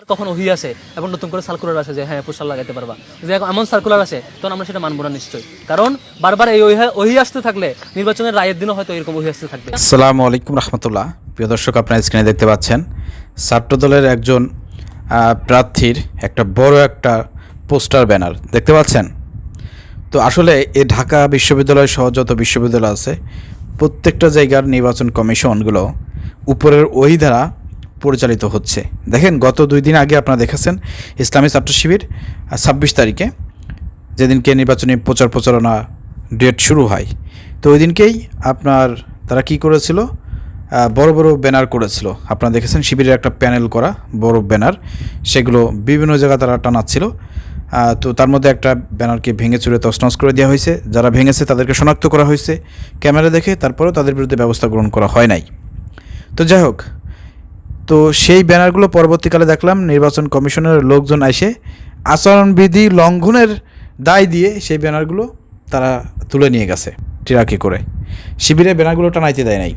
আবার কখন ওহি আসে এবং নতুন করে সার্কুলার আসে যে হ্যাঁ পোস্টার লাগাইতে পারবা। যে এখন এমন সার্কুলার আসে তখন আমরা সেটা মানবো না নিশ্চয়ই। কারণ বারবার এই ওহি- আসতে থাকলে নির্বাচনের রায়ের দিনও হয়তো এরকম ওহি আসতে থাকবে। আসসালামু আলাইকুম রহমতুল্লাহ। প্রিয় দর্শক, আপনার স্ক্রিনে দেখতে পাচ্ছেন ছাত্র দলের একজন প্রার্থীর একটা বড় একটা পোস্টার ব্যানার। দেখতে পাচ্ছেন? তো আসলে এ ঢাকা বিশ্ববিদ্যালয় সহ যত বিশ্ববিদ্যালয় আছে, প্রত্যেকটা জায়গার নির্বাচন কমিশনগুলো উপরের ওই দ্বারা পরিচালিত হচ্ছে। দেখেন, গত দুই দিন আগে আপনারা দেখেছেন, ইসলামী ছাত্র শিবির ছাব্বিশ তারিখে যেদিনকে নির্বাচনী প্রচার প্রচারণা ডেট শুরু হয়, তো ওই দিনকেই আপনার তারা কি করেছিল? বড় বড় ব্যানার করেছিল। আপনারা দেখেছেন, শিবিরের একটা প্যানেল করা, বড় ব্যানার, সেগুলো বিভিন্ন জায়গায় তারা টানাচ্ছিল। তো তার মধ্যে একটা ব্যানারকে ভেঙে চুরে তছনছ করে দেওয়া হয়েছে। যারা ভেঙেছে, তাদেরকে শনাক্ত করা হয়েছে ক্যামেরা দেখে, তারপরেও তাদের বিরুদ্ধে ব্যবস্থা গ্রহণ করা হয় নাই। তো যাই হোক তো সেই ব্যানারগুলো পরবর্তীকালে দেখলাম, নির্বাচন কমিশনের লোকজন এসে আচরণবিধি লঙ্ঘনের দায় দিয়ে সেই ব্যানারগুলো তারা তুলে নিয়ে গেছে টিরাকি করে। শিবিরে ব্যানারগুলো টানাইতে দেয় নাই।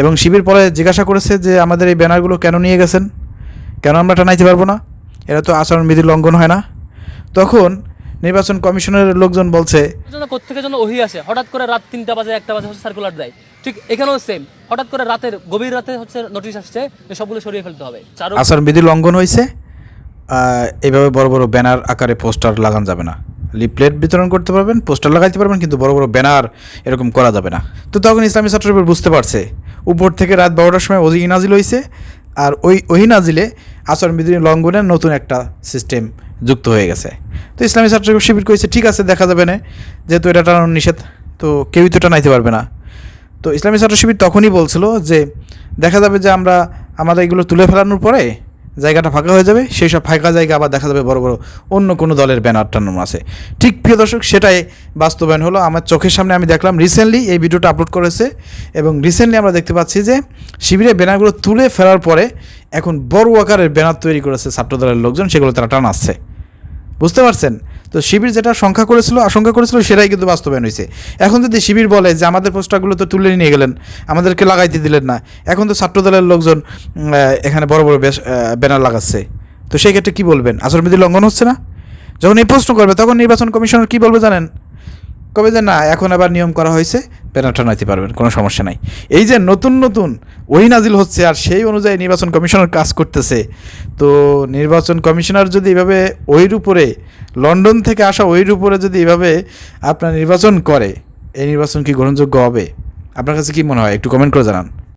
এবং শিবির পরে জিজ্ঞাসা করেছে যে, আমাদের এই ব্যানারগুলো কেন নিয়ে গেছেন? কেন আমরা টানাইতে পারব না? এরা তো আচরণবিধি লঙ্ঘন হয় না। তখন নির্বাচন কমিশনের লোকজন বলছে কোথেকে যেন ওহি আসে? হঠাৎ করে রাত তিনটা বাজে, একটা বাজে সার্কুলার দেয়। ঠিক এখানেও সেম হঠাৎ করে রাতের, গভীর রাতে হচ্ছে নোটিশ আসছে যে সবগুলো সরিয়ে ফেলতে হবে। চারু আচরণবিধি লঙ্ঘন হয়েছে। এইভাবে বড় বড় ব্যানার আকারে পোস্টার লাগানো যাবে না। লিফলেট বিতরণ করতে পারবেন, পোস্টার লাগাইতে পারবেন, কিন্তু বড় বড় ব্যানার এরকম করা যাবে না। তো তখন ইসলামী ছাত্র বুঝতে পারছে। উপর থেকে রাত বারোটার সময় ওই নাজিল হয়েছে আর ওই ওই নাজিলে আচরণবিধি লঙ্ঘনের নতুন একটা সিস্টেম যুক্ত হয়ে গেছে। তো ইসলামী ছাত্র শিবির কইছে, ঠিক আছে, দেখা যাবে না। যেহেতু এটা টানানো নিষেধ, তো কেউই তো টানাইতে পারবে না। তো ইসলামী ছাত্র শিবির তখনই বলছিল যে দেখা যাবে যে আমরা আমাদের এগুলো তুলে ফেলানোর পরে জায়গাটা ফাঁকা হয়ে যাবে, সেই সব ফাঁকা জায়গা আবার দেখা যাবে বড় বড় অন্য কোনো দলের ব্যানার টানানো আছে। ঠিক প্রিয় দর্শক, সেটাই বাস্তবায়ন হলো। আমার চোখের সামনে আমি দেখলাম রিসেন্টলি এই ভিডিওটা আপলোড করেছে এবং রিসেন্টলি আমরা দেখতে পাচ্ছি যে শিবিরের ব্যানারগুলো তুলে ফেলার পরে এখন বড় আকারের ব্যানার তৈরি করেছে ছাত্র দলের লোকজন, সেগুলো তারা টানাচ্ছে। বুঝতে পারছেন? তো শিবির যেটা সংখ্যা করেছিল, আশঙ্কা করেছিল, সেটাই কিন্তু বাস্তবায়ন হয়েছে। এখন যদি শিবির বলে যে আমাদের পোস্টারগুলো তো তুলে নিয়ে গেলেন, আমাদেরকে লাগাইতে দিলেন না, এখন তো ছাত্রদলের লোকজন এখানে বড় বড় ব্যানার লাগাচ্ছে। তো সেই ক্ষেত্রে কী বলবেন? আচরণবিধি লঙ্ঘন হচ্ছে না? যখন এই প্রশ্ন করবে, তখন নির্বাচন কমিশনার কী বলবে জানেন? কবে যে না, এখন আবার নিয়ম করা হয়েছে ব্যানার নিতে পারবেন, কোনো সমস্যা নাই। এই যে নতুন নতুন ওই নাজিল হচ্ছে আর সেই অনুযায়ী নির্বাচন কমিশনার কাজ করতেছে, তো নির্বাচন কমিশনার যদি এভাবে ওইর উপরে, লন্ডন থেকে আসা ওইর উপরে যদি এভাবে আপনার নির্বাচন করে, এই নির্বাচন কি গ্রহণযোগ্য হবে? আপনার কাছে কি মনে হয়? একটু কমেন্ট করে জানান।